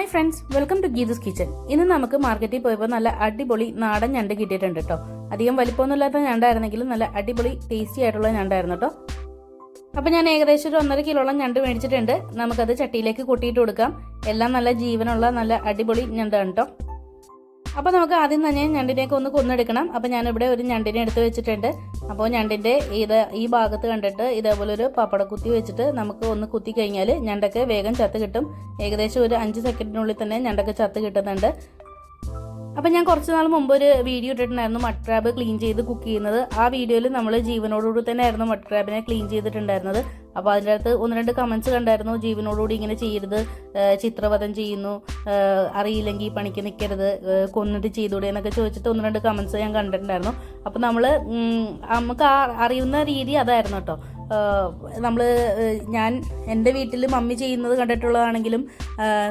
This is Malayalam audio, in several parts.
Hi friends welcome to Geetha's kitchen ഇന്ന് നമുക്ക് മാർക്കറ്റിൽ പോയപ്പോൾ നല്ല അടിപൊളി നാടൻ ഞണ്ട് കിട്ടിയിട്ടുണ്ട് കേട്ടോ അധികം വലിപ്പമൊന്നുമില്ലാത്ത ഞണ്ടായിരുന്നെങ്കിലും നല്ല അടിപൊളി ടേസ്റ്റി ആയിട്ടുള്ള ഞണ്ടായിരുന്നു കേട്ടോ അപ്പോൾ ഞാൻ ഏകദേശം ഒരു ഒന്നര കിലോളം ഞണ്ട് മേടിച്ചിട്ടുണ്ട്. നമുക്കത് ചട്ടിയിലേക്ക് കൂട്ടിയിട്ട് കൊടുക്കാം. എല്ലാം നല്ല ജീവനുള്ള നല്ല അടിപൊളി ഞണ്ടാണ് കേട്ടോ അപ്പോൾ നമുക്ക് ആദ്യം തന്നെ ഞണ്ടിനെയൊക്കെ ഒന്ന് കൊന്നെടുക്കണം. അപ്പോൾ ഞാനിവിടെ ഒരു ഞണ്ടിനെ എടുത്ത് വെച്ചിട്ടുണ്ട്. അപ്പോൾ ഞണ്ടിന്റെ ഇത് ഈ ഭാഗത്ത് കണ്ടിട്ട് ഇതേപോലെ ഒരു പപ്പട കുത്തി വെച്ചിട്ട് നമുക്ക് ഒന്ന് കുത്തി കഴിഞ്ഞാൽ ഞണ്ടൊക്കെ വേഗം ചത്ത് കിട്ടും. ഏകദേശം ഒരു അഞ്ച് സെക്കൻഡിനുള്ളിൽ തന്നെ ഞണ്ടൊക്കെ ചത്ത് കിട്ടുന്നുണ്ട്. അപ്പം ഞാൻ കുറച്ച് നാൾ മുമ്പ് ഒരു വീഡിയോ ഇട്ടിട്ടുണ്ടായിരുന്നു. മഡ് ക്രാബ് ക്ലീൻ ചെയ്ത് കുക്ക് ചെയ്യുന്നത്. ആ വീഡിയോയിൽ നമ്മൾ ജീവനോടുകൂടി തന്നെ ആയിരുന്നു ക്രാബിനെ ക്ലീൻ ചെയ്തിട്ടുണ്ടായിരുന്നത്. അപ്പോൾ അതിന്റെ അകത്ത് ഒന്ന് രണ്ട് കമൻസ് കണ്ടായിരുന്നു. ജീവനോടുകൂടി ഇങ്ങനെ ചെയ്യരുത്. ചിത്രവധം ചെയ്യുന്നു. അറിയില്ലെങ്കിൽ പണിക്ക് നിൽക്കരുത് കൊന്നിട്ട് ചെയ്തൂടെ എന്നൊക്കെ ചോദിച്ചിട്ട് ഒന്ന് രണ്ട് കമൻസ് ഞാൻ കണ്ടിട്ടുണ്ടായിരുന്നു. അപ്പോൾ നമ്മൾ നമുക്ക് ആ അറിയുന്ന രീതി അതായിരുന്നു കേട്ടോ നമ്മൾ ഞാൻ എന്റെ വീട്ടിൽ മമ്മി ചെയ്യുന്നത് കണ്ടിട്ടുള്ളതാണെങ്കിലും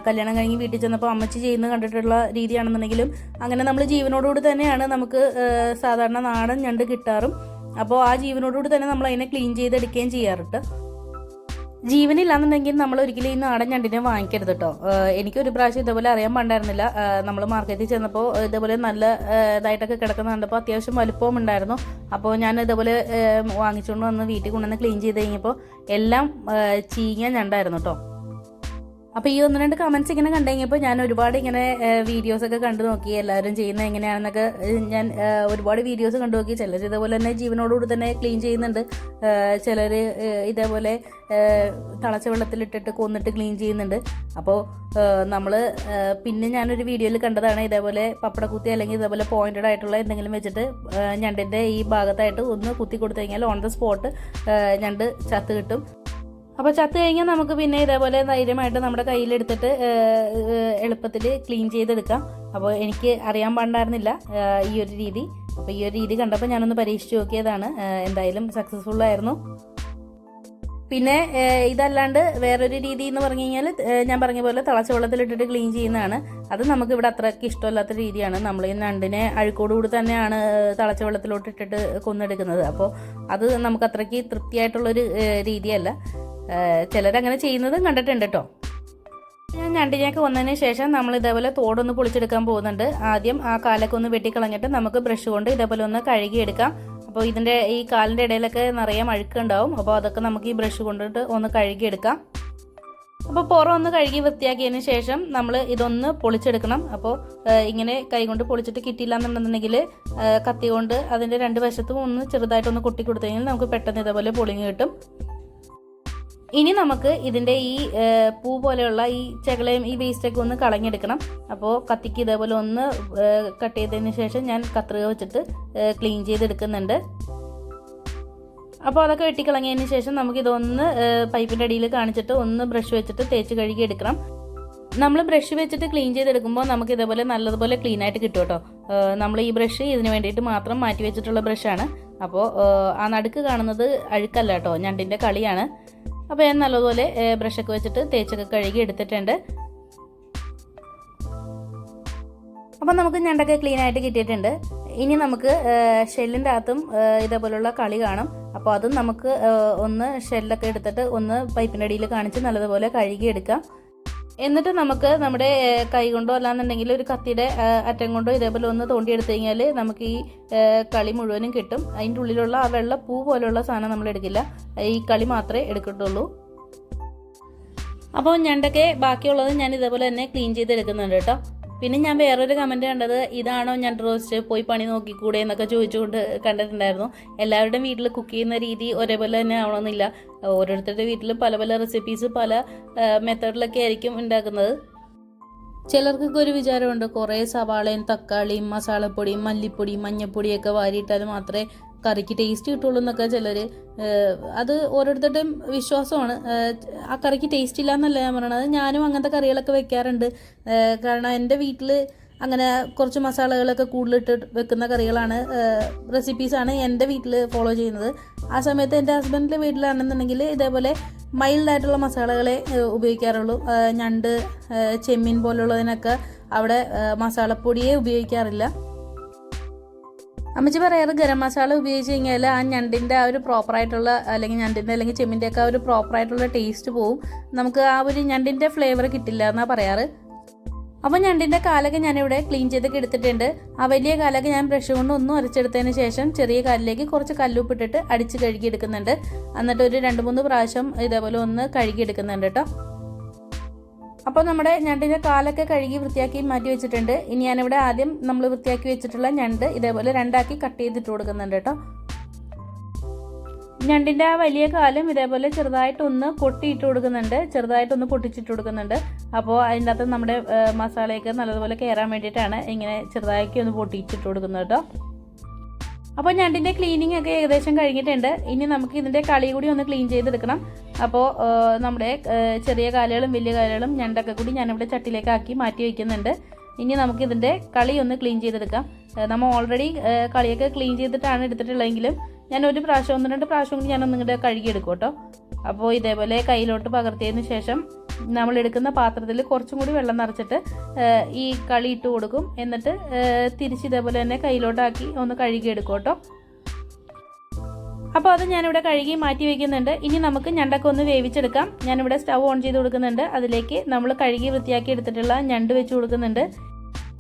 കല്യാണം കഴിഞ്ഞ് വീട്ടിൽ ചെന്നപ്പോൾ അമ്മച്ചി ചെയ്യുന്നത് കണ്ടിട്ടുള്ള രീതിയാണെന്നുണ്ടെങ്കിലും അങ്ങനെ നമ്മൾ ജീവനോടുകൂടി തന്നെയാണ് നമുക്ക് സാധാരണ നാടൻ ഞണ്ട് കിട്ടാറും. അപ്പോൾ ആ ജീവനോടുകൂടി തന്നെ നമ്മൾ അതിനെ ക്ലീൻ ചെയ്തെടുക്കുകയും ചെയ്യാറുണ്ട്. ജീവനില്ലാന്നുണ്ടെങ്കിൽ നമ്മൾ ഒരിക്കലും ഈ നാടൻ ഞണ്ടിനെ വാങ്ങിക്കരുത് കേട്ടോ എനിക്കൊരു പ്രാവശ്യം ഇതേപോലെ അറിയാൻ പാണ്ടായിരുന്നില്ല. നമ്മൾ മാർക്കറ്റിൽ ചെന്നപ്പോൾ ഇതേപോലെ നല്ല ഇതായിട്ടൊക്കെ കിടക്കുന്ന കണ്ടപ്പോൾ അത്യാവശ്യം വലുപ്പവും ഉണ്ടായിരുന്നു. അപ്പോൾ ഞാൻ ഇതേപോലെ വാങ്ങിച്ചുകൊണ്ട് വന്ന് വീട്ടിൽ കൊണ്ടുവന്ന് ക്ലീൻ ചെയ്ത് കഴിഞ്ഞപ്പോൾ എല്ലാം ചീഞ്ഞ ഞണ്ടായിരുന്നു കേട്ടോ അപ്പോൾ ഈ ഒന്ന് രണ്ട് കമൻസ് ഇങ്ങനെ കണ്ടുകഴിഞ്ഞപ്പോൾ ഞാൻ ഒരുപാട് ഇങ്ങനെ വീഡിയോസ് ഒക്കെ കണ്ടു നോക്കി. എല്ലാവരും ചെയ്യുന്നത് എങ്ങനെയാണെന്നൊക്കെ ഞാൻ ഒരുപാട് വീഡിയോസ് കണ്ടു നോക്കി. ചിലർ ഇതേപോലെ തന്നെ ജീവനോടുകൂടി തന്നെ ക്ലീൻ ചെയ്യുന്നുണ്ട്. ചിലർ ഇതേപോലെ തളച്ച വെള്ളത്തിലിട്ടിട്ട് കൊന്നിട്ട് ക്ലീൻ ചെയ്യുന്നുണ്ട്. അപ്പോൾ നമ്മൾ പിന്നെ ഞാനൊരു വീഡിയോയിൽ കണ്ടതാണ് ഇതേപോലെ പപ്പട കുത്തി അല്ലെങ്കിൽ ഇതേപോലെ പോയിന്റഡ് ആയിട്ടുള്ള എന്തെങ്കിലും വെച്ചിട്ട് ഞണ്ടിന്റെ ഈ ഭാഗത്തായിട്ട് ഒന്ന് കുത്തി കൊടുത്തു കഴിഞ്ഞാൽ ഓൺ ദ സ്പോട്ട് ഞണ്ട് ചത്ത് കിട്ടും. അപ്പോൾ ചത്ത് കഴിഞ്ഞാൽ നമുക്ക് പിന്നെ ഇതേപോലെ ധൈര്യമായിട്ട് നമ്മുടെ കയ്യിലെടുത്തിട്ട് എളുപ്പത്തിൽ ക്ലീൻ ചെയ്തെടുക്കാം. അപ്പോൾ എനിക്ക് അറിയാൻ പാണ്ടായിരുന്നില്ല ഈ ഒരു രീതി. അപ്പോൾ ഈ ഒരു രീതി കണ്ടപ്പോൾ ഞാനൊന്ന് പരീക്ഷിച്ച് നോക്കിയതാണ് എന്തായാലും സക്സസ്ഫുൾ ആയിരുന്നു. പിന്നെ ഇതല്ലാണ്ട് വേറൊരു രീതി എന്ന് പറഞ്ഞു കഴിഞ്ഞാൽ ഞാൻ പറഞ്ഞ പോലെ തിളച്ച വെള്ളത്തിലിട്ടിട്ട് ക്ലീൻ ചെയ്യുന്നതാണ്. അത് നമുക്ക് ഇവിടെ അത്രയ്ക്ക് ഇഷ്ടമല്ലാത്ത രീതിയാണ്. നമ്മൾ ഈ നണ്ടിനെ അഴുക്കോടുകൂടി തന്നെയാണ് തളച്ച വെള്ളത്തിലോട്ട് ഇട്ടിട്ട് കൊന്നെടുക്കുന്നത്. അപ്പോൾ അത് നമുക്ക് അത്രയ്ക്ക് തൃപ്തിയായിട്ടുള്ളൊരു രീതിയല്ല. ചിലരങ്ങനെ ചെയ്യുന്നതും കണ്ടിട്ടുണ്ട് കേട്ടോ ഞാൻ ഞണ്ടിനെയൊക്കെ വന്നതിന് ശേഷം നമ്മൾ ഇതേപോലെ തോടൊന്ന് പൊളിച്ചെടുക്കാൻ പോകുന്നുണ്ട്. ആദ്യം ആ കാലൊക്കെ ഒന്ന് വെട്ടിക്കളഞ്ഞിട്ട് നമുക്ക് ബ്രഷ് കൊണ്ട് ഇതേപോലെ ഒന്ന് കഴുകിയെടുക്കാം. അപ്പോൾ ഇതിന്റെ ഈ കാലിന്റെ ഇടയിലൊക്കെ നിറയെ അഴുക്കുണ്ടാവും അപ്പോൾ അതൊക്കെ നമുക്ക് ഈ ബ്രഷ് കൊണ്ടിട്ട് ഒന്ന് കഴുകിയെടുക്കാം. അപ്പോൾ പുറം ഒന്ന് കഴുകി വൃത്തിയാക്കിയതിന് ശേഷം നമ്മൾ ഇതൊന്ന് പൊളിച്ചെടുക്കണം. അപ്പോൾ ഇങ്ങനെ കൈകൊണ്ട് പൊളിച്ചിട്ട് കിട്ടിയില്ല എന്നുണ്ടെന്നുണ്ടെങ്കിൽ കത്തി കൊണ്ട് അതിന്റെ രണ്ട് വശത്തും ഒന്ന് ചെറുതായിട്ടൊന്ന് കൊട്ടി കൊടുത്തു കഴിഞ്ഞാൽ നമുക്ക് പെട്ടെന്ന് ഇതേപോലെ പൊളിഞ്ഞ് കിട്ടും. ഇനി നമുക്ക് ഇതിന്റെ ഈ പൂ പോലെയുള്ള ഈ ചകളയും ഈ വേസ്റ്റൊക്കെ ഒന്ന് കളഞ്ഞെടുക്കണം. അപ്പോൾ കത്തിക്ക് ഇതേപോലെ ഒന്ന് കട്ട് ചെയ്തതിന് ശേഷം ഞാൻ കത്രിക വെച്ചിട്ട് ക്ലീൻ ചെയ്തെടുക്കുന്നുണ്ട്. അപ്പോൾ അതൊക്കെ വെട്ടിക്കളഞ്ഞതിന് ശേഷം നമുക്കിതൊന്ന് പൈപ്പിന്റെ അടിയിൽ കാണിച്ചിട്ട് ഒന്ന് ബ്രഷ് വെച്ചിട്ട് തേച്ച് കഴുകി എടുക്കണം. നമ്മൾ ബ്രഷ് വെച്ചിട്ട് ക്ലീൻ ചെയ്തെടുക്കുമ്പോൾ നമുക്ക് ഇതേപോലെ നല്ലതുപോലെ ക്ലീൻ ആയിട്ട് കിട്ടും കേട്ടോ. നമ്മൾ ഈ ബ്രഷ് ഇതിന് വേണ്ടിയിട്ട് മാത്രം മാറ്റി വെച്ചിട്ടുള്ള ബ്രഷാണ് അപ്പോൾ ആ നടുക്ക് കാണുന്നത് അഴുക്കല്ല കേട്ടോ ഞണ്ടിന്റെ കളിയാണ്. അപ്പോൾ ഞാൻ നല്ലതുപോലെ ബ്രഷൊക്കെ വെച്ചിട്ട് തേച്ചൊക്കെ കഴുകി എടുത്തിട്ടുണ്ട്. അപ്പം നമുക്ക് ഞണ്ടൊക്കെ ക്ലീൻ ആയിട്ട് കിട്ടിയിട്ടുണ്ട്. ഇനി നമുക്ക് ഷെല്ലിന്റെ അകത്തും ഇതേപോലുള്ള കളി കാണും. അപ്പോൾ അതും നമുക്ക് ഒന്ന് ഷെല്ലൊക്കെ എടുത്തിട്ട് ഒന്ന് പൈപ്പിന്റെ അടിയിൽ കാണിച്ച് നല്ലതുപോലെ കഴുകി എടുക്കാം. എന്നിട്ട് നമുക്ക് നമ്മുടെ കൈ കൊണ്ടോ അല്ലാന്നുണ്ടെങ്കിൽ ഒരു കത്തിയുടെ അറ്റം കൊണ്ടോ ഇതേപോലെ ഒന്ന് തോണ്ടിയെടുത്തു കഴിഞ്ഞാൽ നമുക്ക് ഈ കളി മുഴുവനും കിട്ടും. അതിന്റെ ഉള്ളിലുള്ള ആ വെള്ള പൂ പോലെയുള്ള സാധനം നമ്മൾ എടുക്കില്ല. ഈ കളി മാത്രമേ എടുക്കത്തുള്ളൂ. അപ്പോൾ ഞണ്ടൊക്കെ ബാക്കിയുള്ളത് ഞാൻ ഇതേപോലെ തന്നെ ക്ലീൻ ചെയ്ത് ചെയ്തെടുക്കുന്നുണ്ട് കേട്ടോ. പിന്നെ ഞാൻ വേറൊരു കമന്റ് കണ്ടത് ഇതാണോ ഞാൻ റോസ്റ്റ് പോയി പണി നോക്കിക്കൂടെ? എന്നൊക്കെ ചോദിച്ചുകൊണ്ട് കണ്ടിട്ടുണ്ടായിരുന്നു. എല്ലാവരുടെയും വീട്ടിൽ കുക്ക് ചെയ്യുന്ന രീതി ഒരേപോലെ തന്നെ ആവണമെന്നില്ല. ഓരോരുത്തരുടെ വീട്ടിലും പല പല റെസിപ്പീസ് പല മെത്തേഡിലൊക്കെ ആയിരിക്കും ഉണ്ടാക്കുന്നത്. ചിലർക്കൊക്കെ ഒരു വിചാരമുണ്ട് കുറേ സവാളയും തക്കാളിയും മസാലപ്പൊടിയും മല്ലിപ്പൊടിയും മഞ്ഞപ്പൊടിയൊക്കെ വാരിയിട്ടാൽ മാത്രമേ കറിക്ക് ടേസ്റ്റ് കിട്ടുള്ളൂ എന്നൊക്കെ ചിലർ അത് ഓരോരുത്തരുടെയും വിശ്വാസമാണ്. ആ കറിക്ക് ടേസ്റ്റ് ഇല്ല എന്നല്ല ഞാൻ പറയണത്. ഞാനും അങ്ങനത്തെ കറികളൊക്കെ വെക്കാറുണ്ട്. കാരണം എന്റെ വീട്ടിൽ അങ്ങനെ കുറച്ച് മസാലകളൊക്കെ കൂടുതലിട്ട് വെക്കുന്ന കറികളാണ് റെസിപ്പീസാണ് എന്റെ വീട്ടിൽ ഫോളോ ചെയ്യുന്നത്. ആ സമയത്ത് എന്റെ ഹസ്ബൻഡിന്റെ വീട്ടിലാണെന്നുണ്ടെങ്കിൽ ഇതേപോലെ മൈൽഡായിട്ടുള്ള മസാലകളെ ഉപയോഗിക്കാറുള്ളൂ. ഞണ്ട് ചെമ്മീൻ പോലുള്ളതിനൊക്കെ അവിടെ മസാലപ്പൊടിയെ ഉപയോഗിക്കാറില്ല. അമ്മച്ചി പറയാറ് ഗരം മസാല ഉപയോഗിച്ച് കഴിഞ്ഞാൽ ആ ഞണ്ടിന്റെ ആ ഒരു പ്രോപ്പറായിട്ടുള്ള അല്ലെങ്കിൽ ഞണ്ടിന്റെ അല്ലെങ്കിൽ ചെമ്മിന്റെ ഒക്കെ ആ ഒരു പ്രോപ്പറായിട്ടുള്ള ടേസ്റ്റ് പോവും. നമുക്ക് ആ ഒരു ഞണ്ടിന്റെ ഫ്ലേവർ കിട്ടില്ല എന്നാണ് പറയാറ്. അപ്പോൾ ഞണ്ടിന്റെ കാലൊക്കെ ഞാനിവിടെ ക്ലീൻ ചെയ്തൊക്കെ എടുത്തിട്ടുണ്ട്. ആ വലിയ കാലൊക്കെ ഞാൻ ബ്രഷ് കൊണ്ട് ഒന്നും അരച്ചെടുത്തതിന് ശേഷം ചെറിയ കാലിലേക്ക് കുറച്ച് കല്ലുപ്പിട്ടിട്ട് അടിച്ച് കഴുകിയെടുക്കുന്നുണ്ട്. എന്നിട്ട് ഒരു രണ്ട് മൂന്ന് പ്രാവശ്യം ഇതേപോലെ ഒന്ന് കഴുകിയെടുക്കുന്നുണ്ട് കേട്ടോ അപ്പോൾ നമ്മുടെ ഞണ്ടിന്റെ കാലൊക്കെ കഴുകി വൃത്തിയാക്കി മാറ്റി വെച്ചിട്ടുണ്ട്. ഇനി ഞാനിവിടെ ആദ്യം നമ്മൾ വൃത്തിയാക്കി വെച്ചിട്ടുള്ള ഞണ്ട് ഇതേപോലെ രണ്ടാക്കി കട്ട് ചെയ്തിട്ട് കൊടുക്കുന്നുണ്ട് കേട്ടോ. ഞണ്ടിന്റെ ആ വലിയ കാലും ഇതേപോലെ ചെറുതായിട്ടൊന്ന് പൊട്ടിയിട്ട് കൊടുക്കുന്നുണ്ട്. ചെറുതായിട്ടൊന്ന് പൊട്ടിച്ചിട്ട് കൊടുക്കുന്നുണ്ട്. അപ്പോൾ അതിന്റെ അകത്ത് നമ്മുടെ മസാലയൊക്കെ നല്ലതുപോലെ കയറാൻ വേണ്ടിയിട്ടാണ് ഇങ്ങനെ ചെറുതാക്കി ഒന്ന് പൊട്ടിച്ചിട്ട് കൊടുക്കുന്നത് കേട്ടോ. അപ്പോൾ ഞണ്ടിന്റെ ക്ലീനിങ് ഒക്കെ ഏകദേശം കഴിഞ്ഞിട്ടുണ്ട്. ഇനി നമുക്ക് ഇതിന്റെ കളി കൂടി ഒന്ന് ക്ലീൻ ചെയ്തെടുക്കണം. അപ്പോൾ നമ്മുടെ ചെറിയ കാലുകളും വലിയ കാലുകളും ഞണ്ടൊക്കെ കൂടി ഞാനിവിടെ ചട്ടിയിലേക്ക് മാറ്റി വയ്ക്കുന്നുണ്ട്. ഇനി നമുക്കിതിന്റെ കളി ഒന്ന് ക്ലീൻ ചെയ്തെടുക്കാം. നമ്മൾ ഓൾറെഡി കളിയൊക്കെ ക്ലീൻ ചെയ്തിട്ടാണ് എടുത്തിട്ടുള്ളതെങ്കിലും ഞാൻ ഒരു പ്രാവശ്യം ഒന്ന് രണ്ട് പ്രാവശ്യം കൂടി ഞാനൊന്നും ഇങ്ങോട്ട് കഴുകിയെടുക്കും കേട്ടോ. അപ്പോൾ ഇതേപോലെ കയ്യിലോട്ട് പകർത്തിയതിന് ശേഷം നമ്മൾ എടുക്കുന്ന പാത്രത്തിൽ കുറച്ചും കൂടി വെള്ളം നിറച്ചിട്ട് ഈ കളി ഇട്ട് കൊടുക്കും. എന്നിട്ട് തിരിച്ച് ഇതേപോലെ തന്നെ കയ്യിലോട്ടാക്കി ഒന്ന് കഴുകിയെടുക്കും കേട്ടോ. അപ്പോൾ അത് ഞാനിവിടെ കഴുകി മാറ്റി വയ്ക്കുന്നുണ്ട് ഇനി നമുക്ക് ഞണ്ടൊക്കെ ഒന്ന് വേവിച്ചെടുക്കാം. ഞാനിവിടെ സ്റ്റവ് ഓൺ ചെയ്ത് കൊടുക്കുന്നുണ്ട്. അതിലേക്ക് നമ്മൾ കഴുകി വൃത്തിയാക്കി എടുത്തിട്ടുള്ള ഞണ്ട് വെച്ച് കൊടുക്കുന്നുണ്ട്.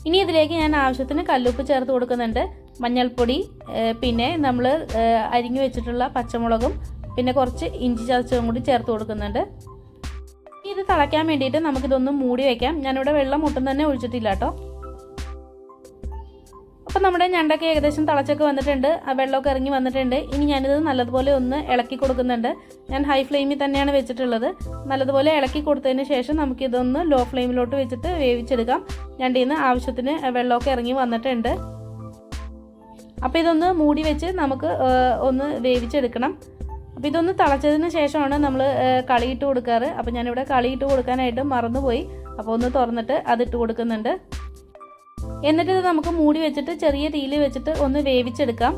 ഇനി ഇതിലേക്ക് ഞാൻ ആവശ്യത്തിന് കല്ലുപ്പ് ചേർത്ത് കൊടുക്കുന്നുണ്ട്. മഞ്ഞൾപ്പൊടി പിന്നെ നമ്മൾ അരിഞ്ഞു വെച്ചിട്ടുള്ള പച്ചമുളകും പിന്നെ കുറച്ച് ഇഞ്ചി ചതച്ചതും കൂടി ചേർത്ത് കൊടുക്കുന്നുണ്ട്. ഇത് തിളയ്ക്കാൻ വേണ്ടിയിട്ട് നമുക്കിതൊന്ന് മൂടി വയ്ക്കാം ഞാനിവിടെ വെള്ളം ഒട്ടും തന്നെ ഒഴിച്ചിട്ടില്ല കേട്ടോ. അപ്പം നമ്മുടെ ഞണ്ടൊക്കെ ഏകദേശം തിളച്ചൊക്കെ വന്നിട്ടുണ്ട്. ആ വെള്ളമൊക്കെ ഇറങ്ങി വന്നിട്ടുണ്ട്. ഇനി ഞാനിത് നല്ലതുപോലെ ഒന്ന് ഇളക്കി കൊടുക്കുന്നുണ്ട്. ഞാൻ ഹൈ ഫ്ലെയിമിൽ തന്നെയാണ് വെച്ചിട്ടുള്ളത്. നല്ലതുപോലെ ഇളക്കി കൊടുത്തതിന് ശേഷം നമുക്കിതൊന്ന് ലോ ഫ്ലെയിമിലോട്ട് വെച്ചിട്ട് വേവിച്ചെടുക്കാം. ഞണ്ടിൽ നിന്ന് ആവശ്യത്തിന് വെള്ളമൊക്കെ ഇറങ്ങി വന്നിട്ടുണ്ട്. അപ്പോൾ ഇതൊന്ന് മൂടി വെച്ച് നമുക്ക് ഒന്ന് വേവിച്ചെടുക്കണം. അപ്പോൾ ഇതൊന്ന് തിളച്ചതിന് ശേഷമാണ് നമ്മൾ കളിയിട്ട് കൊടുക്കാറ്. അപ്പോൾ ഞാനിവിടെ കളിയിട്ട് കൊടുക്കാനായിട്ട് മറന്നുപോയി. അപ്പോൾ ഒന്ന് തുറന്നിട്ട് അതിട്ട് കൊടുക്കുന്നുണ്ട്. എന്നിട്ട് ഇത് നമുക്ക് മൂടി വെച്ചിട്ട് ചെറിയ തീയിൽ വെച്ചിട്ട് ഒന്ന് വേവിച്ചെടുക്കാം.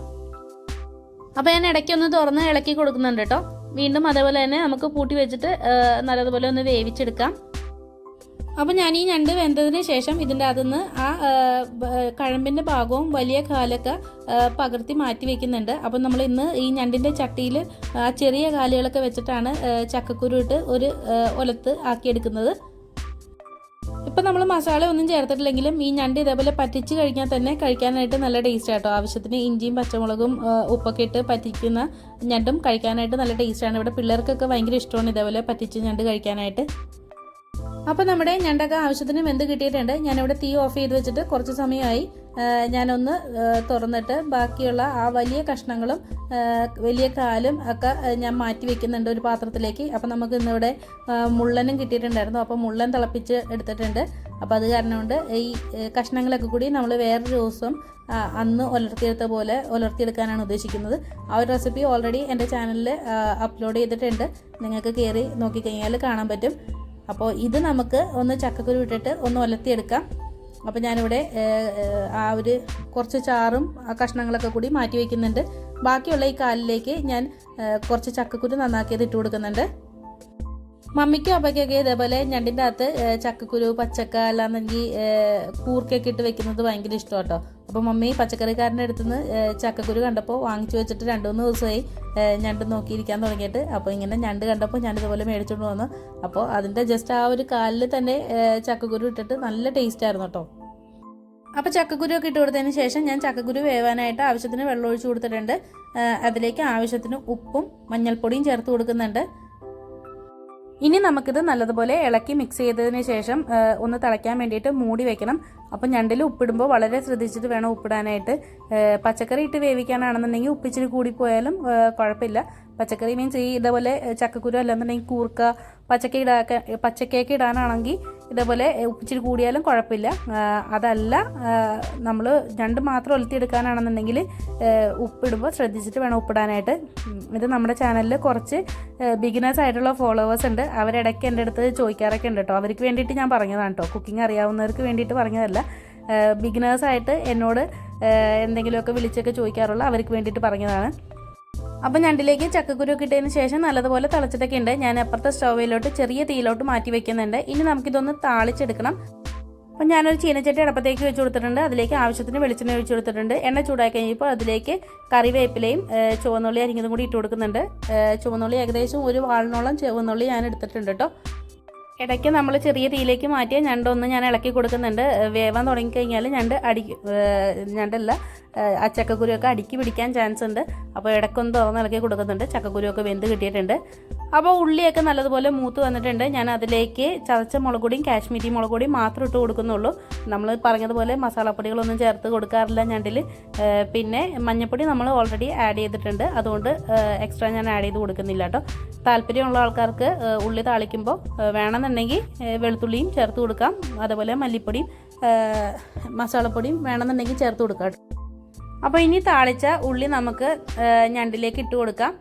അപ്പോൾ ഞാൻ ഇടയ്ക്ക് ഒന്ന് തുറന്ന് ഇളക്കി കൊടുക്കുന്നുണ്ട് കേട്ടോ. വീണ്ടും അതേപോലെ തന്നെ നമുക്ക് പൂട്ടി വെച്ചിട്ട് നല്ലതുപോലെ ഒന്ന് വേവിച്ചെടുക്കാം. അപ്പോൾ ഞാൻ ഈ ഞണ്ട് വെന്തതിന് ശേഷം ഇതിന്റെ അകത്തുനിന്ന് ആ കഴമ്പിന്റെ ഭാഗവും വലിയ കാലൊക്കെ പകർത്തി മാറ്റി വെക്കുന്നുണ്ട്. അപ്പോൾ നമ്മൾ ഇന്ന് ഈ ഞണ്ടിന്റെ ചട്ടിയിൽ ആ ചെറിയ കാലുകളൊക്കെ വെച്ചിട്ടാണ് ചക്കക്കുരു ഇട്ട് ഒരു ഒലത്ത് ആക്കിയെടുക്കുന്നത്. ഇപ്പം നമ്മൾ മസാല ഒന്നും ചേർത്തിട്ടില്ലെങ്കിലും ഈ ഞണ്ട് ഇതേപോലെ പറ്റിച്ച് കഴിഞ്ഞാൽ തന്നെ കഴിക്കാനായിട്ട് നല്ല ടേസ്റ്റ് ആട്ടോ ആവശ്യത്തിന് ഇഞ്ചിയും പച്ചമുളകും ഉപ്പൊക്കെ ഇട്ട് പറ്റിക്കുന്ന ഞണ്ടും കഴിക്കാനായിട്ട് നല്ല ടേസ്റ്റാണ് ഇവിടെ പിള്ളേർക്കൊക്കെ ഭയങ്കര ഇഷ്ടമാണ് ഇതേപോലെ പറ്റിച്ച് ഞണ്ട് കഴിക്കാനായിട്ട്. അപ്പോൾ നമ്മുടെ ഞണ്ടൊക്കെ ആവശ്യത്തിന് വെന്ത് കിട്ടിയിട്ടുണ്ട്. ഞാനിവിടെ തീ ഓഫ് ചെയ്ത് വെച്ചിട്ട് കുറച്ച് സമയമായി. ഞാനൊന്ന് തുറന്നിട്ട് ബാക്കിയുള്ള ആ വലിയ കഷ്ണങ്ങളും വലിയ കാലും ഒക്കെ ഞാൻ മാറ്റി വെക്കുന്നുണ്ട് ഒരു പാത്രത്തിലേക്ക്. അപ്പോൾ നമുക്ക് ഇന്നിവിടെ മുള്ളനും കിട്ടിയിട്ടുണ്ടായിരുന്നു. അപ്പോൾ മുള്ളൻ തിളപ്പിച്ച് എടുത്തിട്ടുണ്ട്. അപ്പോൾ അത് കാരണം കൊണ്ട് ഈ കഷ്ണങ്ങളൊക്കെ കൂടി നമ്മൾ വേറൊരു ദിവസം അന്ന് ഉലർത്തിയെടുത്ത പോലെ ഉലർത്തിയെടുക്കാനാണ് ഉദ്ദേശിക്കുന്നത്. ആ ഒരു റെസിപ്പി ഓൾറെഡി എന്റെ ചാനലിൽ അപ്ലോഡ് ചെയ്തിട്ടുണ്ട്. നിങ്ങൾക്ക് കയറി നോക്കിക്കഴിഞ്ഞാൽ കാണാൻ പറ്റും. അപ്പോൾ ഇത് നമുക്ക് ഒന്ന് ചക്കക്കുരു ഇട്ടിട്ട് ഒന്ന് ഉലർത്തിയെടുക്കാം അപ്പോൾ ഞാനിവിടെ ആ ഒരു കുറച്ച് ചാറും ആ കഷ്ണങ്ങളൊക്കെ കൂടി മാറ്റി വയ്ക്കുന്നുണ്ട് ബാക്കിയുള്ള ഈ കാലിലേക്ക് ഞാൻ കുറച്ച് ചക്കക്കുരു നന്നാക്കിയത് ഇട്ട് കൊടുക്കുന്നുണ്ട്. മമ്മിക്കും അപ്പയ്ക്കൊക്കെ ഇതേപോലെ ഞണ്ടിന്റെ അകത്ത് ചക്കക്കുരു പച്ചക്ക അല്ലാന്നെങ്കിൽ കൂർക്കൊക്കെ ഇട്ട് വെക്കുന്നത് ഭയങ്കര ഇഷ്ടം കേട്ടോ. അപ്പോൾ മമ്മി പച്ചക്കറിക്കാരന്റെ അടുത്ത് നിന്ന് ചക്കക്കുരു കണ്ടപ്പോൾ വാങ്ങിച്ചു വെച്ചിട്ട് രണ്ട് മൂന്ന് ദിവസമായി ഞണ്ട് നോക്കിയിരിക്കാൻ തുടങ്ങിയിട്ട്. അപ്പോൾ ഇങ്ങനെ ഞണ്ട് കണ്ടപ്പോൾ ഞാൻ ഇതുപോലെ മേടിച്ചുകൊണ്ട് വന്നു. അപ്പോൾ അതിന്റെ ജസ്റ്റ് ആ ഒരു കാലിൽ തന്നെ ചക്കക്കുരു ഇട്ടിട്ട് നല്ല ടേസ്റ്റ് ആയിരുന്നു കേട്ടോ. അപ്പോൾ ചക്കക്കുരു ഒക്കെ ഇട്ട് കൊടുത്തതിന് ശേഷം ഞാൻ ചക്കക്കുരു വേവാനായിട്ട് ആവശ്യത്തിന് വെള്ളം ഒഴിച്ചു കൊടുത്തിട്ടുണ്ട്. അതിലേക്ക് ആവശ്യത്തിന് ഉപ്പും മഞ്ഞൾപ്പൊടിയും ചേർത്ത് കൊടുക്കുന്നുണ്ട്. ഇനി നമുക്കിത് നല്ലതുപോലെ ഇളക്കി മിക്സ് ചെയ്തതിന് ശേഷം ഒന്ന് തിളയ്ക്കാൻ വേണ്ടിയിട്ട് മൂടി വെക്കണം. അപ്പം ഞണ്ടിൽ ഉപ്പിടുമ്പോൾ വളരെ ശ്രദ്ധിച്ചിട്ട് വേണം ഉപ്പിടാനായിട്ട്. പച്ചക്കറി ഇട്ട് വേവിക്കാനാണെന്നുണ്ടെങ്കിൽ ഉപ്പിച്ചിരി കൂടിപ്പോയാലും പോയാലും കുഴപ്പമില്ല. പച്ചക്കറി മീൻസ് ഈ ഇതേപോലെ ചക്കക്കുരു അല്ലെന്നുണ്ടെങ്കിൽ കൂർക്ക പച്ചക്ക ഇടാക്ക പച്ചക്കയൊക്കെ ഇടാനാണെങ്കിൽ ഇതേപോലെ ഉപ്പിച്ചിരി കൂടിയാലും കുഴപ്പമില്ല. അതല്ല നമ്മൾ രണ്ട് മാത്രം ഒലത്തിയെടുക്കാനാണെന്നുണ്ടെങ്കിൽ ഉപ്പിടുമ്പോൾ ശ്രദ്ധിച്ചിട്ട് വേണം ഉപ്പിടാനായിട്ട്. ഇത് നമ്മുടെ ചാനലിൽ കുറച്ച് ബിഗിനേഴ്സ് ആയിട്ടുള്ള ഫോളോവേഴ്സ് ഉണ്ട്. അവരിടയ്ക്ക് എന്റെ അടുത്ത് ചോദിക്കാറൊക്കെ ഉണ്ട് കേട്ടോ. അവർക്ക് വേണ്ടിയിട്ട് ഞാൻ പറഞ്ഞതാണ് കേട്ടോ. കുക്കിംഗ് അറിയാവുന്നവർക്ക് വേണ്ടിയിട്ട് പറഞ്ഞതല്ല. ബിഗിനേഴ്സായിട്ട് എന്നോട് എന്തെങ്കിലുമൊക്കെ വിളിച്ചൊക്കെ ചോദിക്കാറുള്ള അവർക്ക് വേണ്ടിയിട്ട് പറഞ്ഞതാണ്. അപ്പം ഞണ്ടിലേക്ക് ചക്കക്കുരു ഒക്കെ ഇട്ടതിന് ശേഷം നല്ലതുപോലെ തിളച്ചിട്ടൊക്കെ ഉണ്ട്. ഞാൻ അപ്പുറത്തെ സ്റ്റൗവിലോട്ട് ചെറിയ തീയിലോട്ട് മാറ്റി വെക്കുന്നുണ്ട്. ഇനി നമുക്കിതൊന്ന് താളിച്ചെടുക്കണം. അപ്പം ഞാനൊരു ചീനച്ചട്ടി അടപ്പത്തേക്ക് വെച്ച് കൊടുത്തിട്ടുണ്ട്. അതിലേക്ക് ആവശ്യത്തിന് വെളിച്ചെണ്ണ ഒഴിച്ച് കൊടുത്തിട്ടുണ്ട്. എണ്ണ ചൂടാക്കി കഴിഞ്ഞപ്പോൾ അതിലേക്ക് കറിവേപ്പിലയും ചുവന്നുള്ളി അരിഞ്ഞതും കൂടി ഇട്ട് കൊടുക്കുന്നുണ്ട്. ചുവന്നുള്ളി ഏകദേശം ഒരു വാളിനോളം ചുവന്നുള്ളി ഞാൻ എടുത്തിട്ടുണ്ട് കേട്ടോ. ഇടയ്ക്ക് നമ്മൾ ചെറിയ തീയിലേക്ക് മാറ്റിയ ഞണ്ടൊന്ന് ഞാൻ ഇളക്കി കൊടുക്കുന്നുണ്ട്. വേവാൻ തുടങ്ങിക്കഴിഞ്ഞാൽ ഞണ്ട് അടി ഞണ്ടല്ല ആ ചക്കക്കുരുവൊക്കെ അടുക്കി പിടിക്കാൻ ചാൻസ് ഉണ്ട്. അപ്പോൾ ഇടയ്ക്കൊന്ന് തുറന്ന് ഇളക്കി കൊടുക്കുന്നുണ്ട്. ചക്കക്കുരുവൊക്കെ വെന്ത് കിട്ടിയിട്ടുണ്ട്. അപ്പോൾ ഉള്ളിയൊക്കെ നല്ലതുപോലെ മൂത്ത് വന്നിട്ടുണ്ട്. ഞാൻ അതിലേക്ക് ചതച്ച മുളക് പൊടിയും കാശ്മീരി മുളക് പൊടിയും മാത്രം ഇട്ട് കൊടുക്കുന്നുള്ളൂ. നമ്മൾ പറഞ്ഞതുപോലെ മസാലപ്പൊടികളൊന്നും ചേർത്ത് കൊടുക്കാറില്ല ഞണ്ടിൽ പിന്നെ മഞ്ഞൾപ്പൊടി നമ്മൾ ഓൾറെഡി ആഡ് ചെയ്തിട്ടുണ്ട്. അതുകൊണ്ട് എക്സ്ട്രാ ഞാൻ ആഡ് ചെയ്ത് കൊടുക്കുന്നില്ല കേട്ടോ. താല്പര്യമുള്ള ആൾക്കാർക്ക് ഉള്ളി താളിക്കുമ്പോൾ ഏഹ് വേണമെന്നുണ്ടെങ്കിൽ വെളുത്തുള്ളിയും ചേർത്ത് കൊടുക്കാം. അതുപോലെ മല്ലിപ്പൊടിയും മസാലപ്പൊടിയും വേണമെന്നുണ്ടെങ്കിൽ ചേർത്ത് കൊടുക്കാം അപ്പോൾ ഇനി താളിച്ച ഉള്ളി നമുക്ക് ഞണ്ടിലേക്ക് ഇട്ട് കൊടുക്കാം.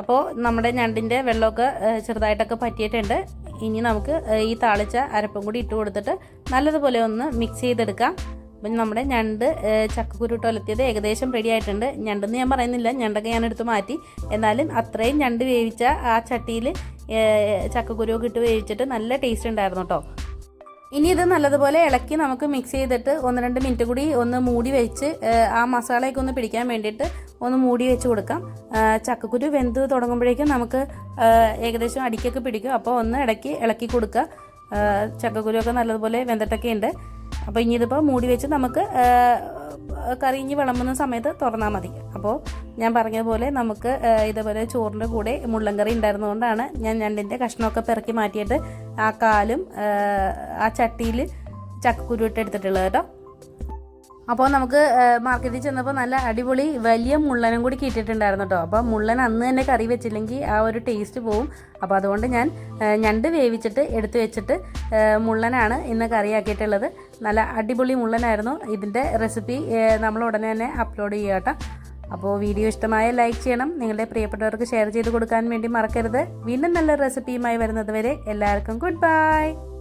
അപ്പോൾ നമ്മുടെ ഞണ്ടിന്റെ വെള്ളമൊക്കെ ചെറുതായിട്ടൊക്കെ പറ്റിയിട്ടുണ്ട്. ഇനി നമുക്ക് ഈ താളിച്ച അരപ്പും കൂടി ഇട്ട് കൊടുത്തിട്ട് നല്ലതുപോലെ ഒന്ന് മിക്സ് ചെയ്തെടുക്കാം. അപ്പം നമ്മുടെ ഞണ്ട് ചക്കക്കുരുട്ട് ഒലത്തിയത് ഏകദേശം റെഡി ആയിട്ടുണ്ട്. ഞണ്ടെന്ന് ഞാൻ പറയുന്നില്ല ഞണ്ടൊക്കെ ഞാൻ എടുത്ത് മാറ്റി. എന്നാലും അത്രയും ഞണ്ട് വേവിച്ച ആ ചട്ടിയിൽ ചക്കക്കുരുവൊക്കെ ഇട്ട് വേവിച്ചിട്ട് നല്ല ടേസ്റ്റ് ഉണ്ടായിരുന്നു കേട്ടോ ഇനി ഇത് നല്ലതുപോലെ ഇളക്കി നമുക്ക് മിക്സ് ചെയ്തിട്ട് ഒന്ന് രണ്ട് മിനിറ്റ് കൂടി ഒന്ന് മൂടി വെച്ച് ആ മസാലയൊക്കെ ഒന്ന് പിടിക്കാൻ വേണ്ടിയിട്ട് ഒന്ന് മൂടി വെച്ച് കൊടുക്കാം. ചക്കക്കുരു വെന്ത് തുടങ്ങുമ്പോഴേക്കും നമുക്ക് ഏകദേശം അടിക്കൊക്കെ പിടിക്കും. അപ്പോൾ ഒന്ന് ഇടയ്ക്ക് ഇളക്കി കൊടുക്കുക. ചക്കക്കുരുവൊക്കെ നല്ലതുപോലെ വെന്തിട്ടൊക്കെ ഉണ്ട്. അപ്പോൾ ഇനി ഇതിപ്പോൾ മൂടി വെച്ച് നമുക്ക് കറി ഇനി വിളമ്പുന്ന സമയത്ത് തുറന്നാൽ മതി. അപ്പോൾ ഞാൻ പറഞ്ഞതുപോലെ നമുക്ക് ഇതുപോലെ ചോറിന്റെ കൂടെ മുള്ളൻകറി ഉണ്ടായിരുന്നതുകൊണ്ടാണ് ഞാൻ ഞണ്ടിന്റെ കഷ്ണമൊക്കെ പിറക്കി മാറ്റിയിട്ട് ആ കാലും ആ ചട്ടിയിൽ ചക്കക്കുരു ഇട്ട് എടുത്തിട്ടുള്ളത് കേട്ടോ. അപ്പോൾ നമുക്ക് മാർക്കറ്റിൽ ചെന്നപ്പോൾ നല്ല അടിപൊളി വലിയ മുള്ളനും കൂടി കിട്ടിയിട്ടുണ്ടായിരുന്നു കേട്ടോ അപ്പോൾ മുള്ളൻ അന്ന് തന്നെ കറി വെച്ചില്ലെങ്കിൽ ആ ഒരു ടേസ്റ്റ് പോവും. അപ്പോൾ അതുകൊണ്ട് ഞാൻ ഞണ്ട് വേവിച്ചിട്ട് എടുത്തു വെച്ചിട്ട് മുള്ളനാണ് ഇന്ന് കറിയാക്കിയിട്ടുള്ളത്. നല്ല അടിപൊളി മുള്ളനായിരുന്നു. ഇതിന്റെ റെസിപ്പി നമ്മൾ ഉടനെ തന്നെ അപ്ലോഡ് ചെയ്യുക കേട്ടോ അപ്പോൾ വീഡിയോ ഇഷ്ടമായ ലൈക്ക് ചെയ്യണം. നിങ്ങളുടെ പ്രിയപ്പെട്ടവർക്ക് ഷെയർ ചെയ്ത് കൊടുക്കാൻ വേണ്ടി മറക്കരുത്. വീണ്ടും നല്ല റെസിപ്പിയുമായി വരുന്നത് വരെ എല്ലാവർക്കും ഗുഡ് ബൈ